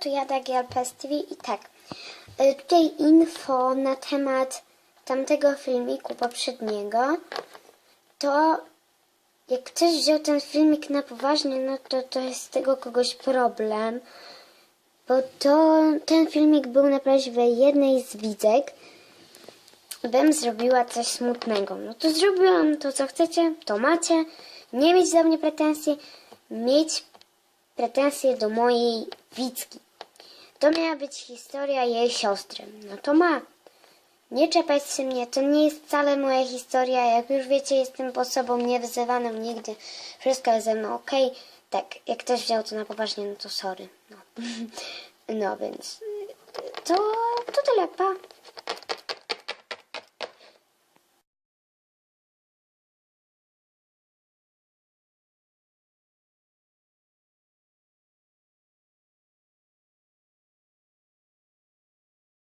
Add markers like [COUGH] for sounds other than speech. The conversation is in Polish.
tu ja Dagiel Pest TV i tak. y, Tutaj info na temat tamtego filmiku poprzedniego. To jak ktoś wziął ten filmik na poważnie, no to to jest z tego kogoś problem. Bo to ten filmik był na prośbę jednej z widzek, bym zrobiła coś smutnego. No to zrobiłam to, co chcecie, to macie. Nie mieć do mnie pretensji, mieć pretensje do mojej widzki. To miała być historia jej siostry. No to ma. Nie czepać się mnie, to nie jest wcale moja historia. Jak już wiecie, jestem osobą niewyzywaną nigdy. Wszystko jest ze mną okej. Tak, jak ktoś wziął to na poważnie, no to sorry. No, [LAUGHS] no więc to, to tyle, pa.